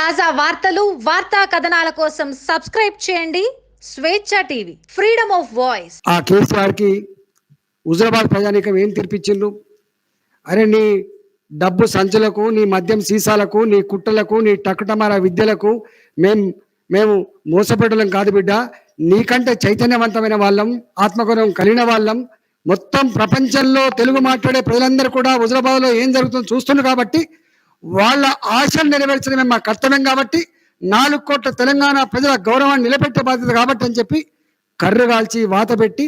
తాజా వార్తలు వార్తా కథనాల కోసం సబ్స్క్రైబ్ చేయండి. స్వేచ్ఛ టీవీ ఫ్రీడమ్ ఆఫ్ వాయిస్. ఆ కేసీఆర్కి హుజరాబాద్ ప్రజానీకం ఏం తెరిపించిండు అరే నీ డబ్బు సంచులకు నీ మద్యం సీసాలకు నీ కుట్టలకు నీ టకటమార విద్యలకు మేం మేము మోసపెట్టడం కాదు బిడ్డ. నీకంటే చైతన్యవంతమైన వాళ్ళం ఆత్మగౌరవం కలిగిన వాళ్ళం. మొత్తం ప్రపంచంలో తెలుగు మాట్లాడే ప్రజలందరూ కూడా హుజరాబాద్లో ఏం జరుగుతుందో చూస్తున్నారు కాబట్టి వాళ్ళ ఆశలు నెరవేర్చడమే మా కర్తవ్యం కాబట్టి నాలుగు కోట్ల తెలంగాణ ప్రజల గౌరవాన్ని నిలబెట్టే బాధ్యత కాబట్టి అని చెప్పి కర్రు కాల్చి వాత పెట్టి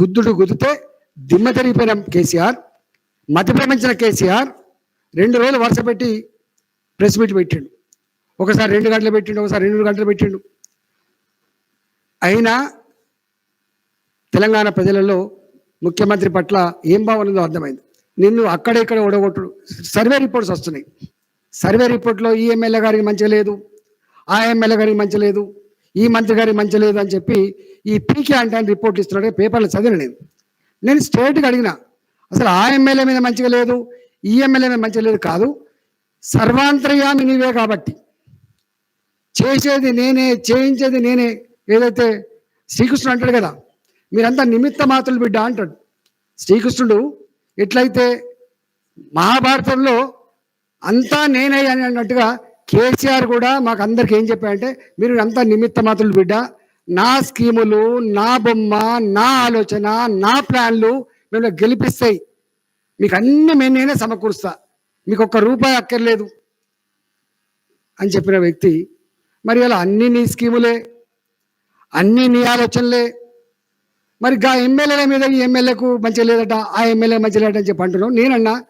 గుద్దుడు గుద్దితే దిమ్మ తిరిగిపోయిన కేసీఆర్ మతి ప్రపంచిన కేసీఆర్ రెండు రోజులు వరుస పెట్టి ప్రెస్ మీట్ పెట్టిండు. ఒకసారి రెండు గంటలు పెట్టిండు ఒకసారి రెండు గంటలు పెట్టిండు. అయినా తెలంగాణ ప్రజలలో ముఖ్యమంత్రి పట్ల ఏం భావన ఉందో అర్థమైంది. నిన్ను అక్కడ ఇక్కడ ఓడగొట్టుడు. సర్వే రిపోర్ట్స్ వస్తున్నాయి. సర్వే రిపోర్ట్లో ఈ ఎమ్మెల్యే గారికి మంచిగా లేదు ఆ ఎమ్మెల్యే గారికి మంచి లేదు ఈ మంత్రి గారికి మంచి లేదు అని చెప్పి ఈ పీకే అంటే ఆయన రిపోర్ట్ ఇస్తున్నాడు. పేపర్లు చదివిన నేను. నేను స్ట్రేట్గా అడిగిన అసలు ఆ ఎమ్మెల్యే మీద మంచిగా లేదు ఈ ఎమ్మెల్యే మీద మంచిగా లేదు కాదు సర్వాంతర్యామి నీవే కాబట్టి చేసేది నేనే చేయించేది నేనే ఏదైతే శ్రీకృష్ణుడు అంటాడు కదా మీరంతా నిమిత్త మాత్రులు బిడ్డ అంటాడు. శ్రీకృష్ణుడు ఎట్లయితే మహాభారతంలో అంతా నేనే అని అన్నట్టుగా కేసీఆర్ కూడా మాకు అందరికి ఏం చెప్పాడంటే మీరు అంతా నిమిత్త మాత్రులు బిడ్డ. నా స్కీములు నా బొమ్మ నా ఆలోచన నా ప్లాన్లు మేము గెలిపిస్తాయి. మీకు అన్ని మేము నేనే సమకూరుస్తా. మీకు ఒక్క రూపాయి అక్కర్లేదు అని చెప్పిన వ్యక్తి మరి అలా అన్ని నీ స్కీములే అన్ని నీ ఆలోచనలే మరి గా ఎమ్మెల్యేల మీద ఈ ఎమ్మెల్యేకు మంచిగా లేదట ఆ ఎమ్మెల్యే మంచిగా లేదని అని చెప్పి అంటున్నావు. నేనన్నా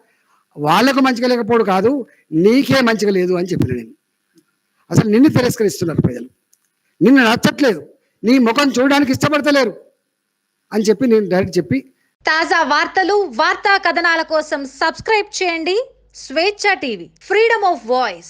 వాళ్ళకు మంచిగా లేకపోవడం కాదు నీకే మంచిగా లేదు అని చెప్పిన నేను. అసలు నిన్ను తిరస్కరిస్తున్నారు ప్రజలు. నిన్ను నచ్చట్లేదు. నీ ముఖం చూడడానికి ఇష్టపడతలేరు అని చెప్పి నేను డైరెక్ట్ చెప్పి తాజా వార్తలు వార్తా కథనాల కోసం సబ్స్క్రైబ్ చేయండి. స్వేచ్ఛ టీవీ ఫ్రీడమ్ ఆఫ్ వాయిస్.